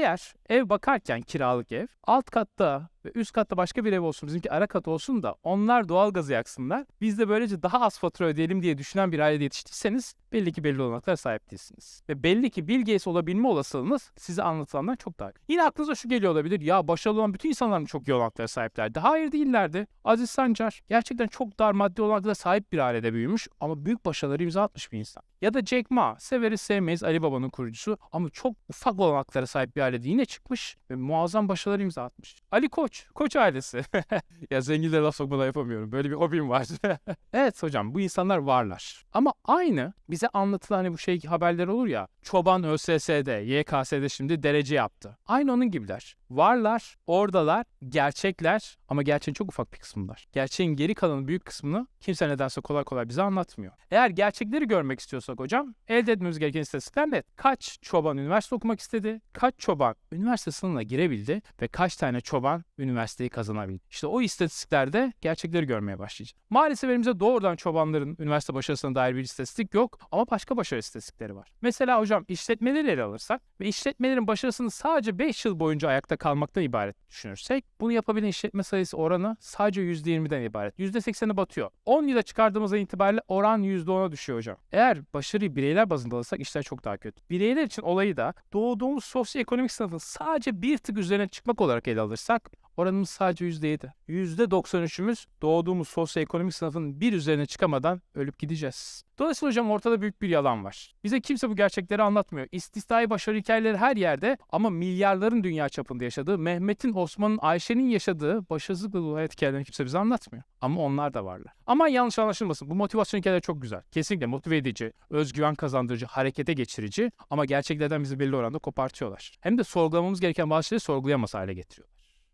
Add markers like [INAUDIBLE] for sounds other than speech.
Eğer ev bakarken kiralık ev alt katta ve üst katta başka bir ev olsun bizimki ara kat olsun da onlar doğalgazı yaksınlar. Biz de böylece daha az fatura ödeyelim diye düşünen bir ailede yetiştiyseniz belli ki belli olanaklara sahip değilsiniz. Ve belli ki Bill Gates olabilme olasılığınız size anlatılandan çok daha. Yine aklınıza şu geliyor olabilir. Ya başarılı olan bütün insanlar mı çok iyi olanaklara sahiplerdi? Hayır değillerdi. Aziz Sancar gerçekten çok dar maddi olanaklara sahip bir ailede büyümüş ama büyük başarıları imza atmış bir insan. Ya da Jack Ma, severiz sevmeyiz Ali Baba'nın kurucusu ama çok ufak olanaklara sahip bir ailede yine çıkmış ve muazzam başarılar imza atmış. Ali Koç, Koç ailesi. [LAUGHS] ya zenginlere laf sokmadan yapamıyorum. Böyle bir hobim var. [LAUGHS] evet hocam bu insanlar varlar. Ama aynı bize anlatılan hani bu şey haberler olur ya. Çoban ÖSS'de, YKS'de şimdi derece yaptı. Aynı onun gibiler. Varlar, oradalar, gerçekler ama gerçeğin çok ufak bir kısmındalar. Gerçeğin geri kalanı büyük kısmını kimse nedense kolay kolay bize anlatmıyor. Eğer gerçekleri görmek istiyorsak hocam elde etmemiz gereken istatistikler net. Kaç çoban üniversite okumak istedi? Kaç çoban üniversite sınavına girebildi? Ve kaç tane çoban üniversiteyi kazanabildi? İşte o istatistiklerde gerçekleri görmeye başlayacağız. Maalesef elimizde doğrudan çobanların üniversite başarısına dair bir istatistik yok ama başka başarı istatistikleri var. Mesela hocam işletmeleri ele alırsak ve işletmelerin başarısını sadece 5 yıl boyunca ayakta kalmaktan ibaret düşünürsek bunu yapabilen işletme sayısı oranı sadece %20'den ibaret. %80'i batıyor. 10 yıla çıkardığımızda itibariyle oran %10'a düşüyor hocam. Eğer başarıyı bireyler bazında alırsak işler çok daha kötü. Bireyler için olayı da doğduğumuz sosyoekonomik sınıfın sadece bir tık üzerine çıkmak olarak ele alırsak oranımız sadece %7. %93'ümüz doğduğumuz sosyoekonomik sınıfın bir üzerine çıkamadan ölüp gideceğiz. Dolayısıyla hocam ortada büyük bir yalan var. Bize kimse bu gerçekleri anlatmıyor. İstisnai başarı hikayeleri her yerde ama milyarların dünya çapında yaşadığı, Mehmet'in, Osman'ın, Ayşe'nin yaşadığı başarısızlıkla dolu hayat hikayelerini kimse bize anlatmıyor. Ama onlar da varlar. Ama yanlış anlaşılmasın. Bu motivasyon hikayeleri çok güzel. Kesinlikle motive edici, özgüven kazandırıcı, harekete geçirici ama gerçeklerden bizi belli oranda kopartıyorlar. Hem de sorgulamamız gereken bazı şeyleri sorgulayamaz hale getiriyor.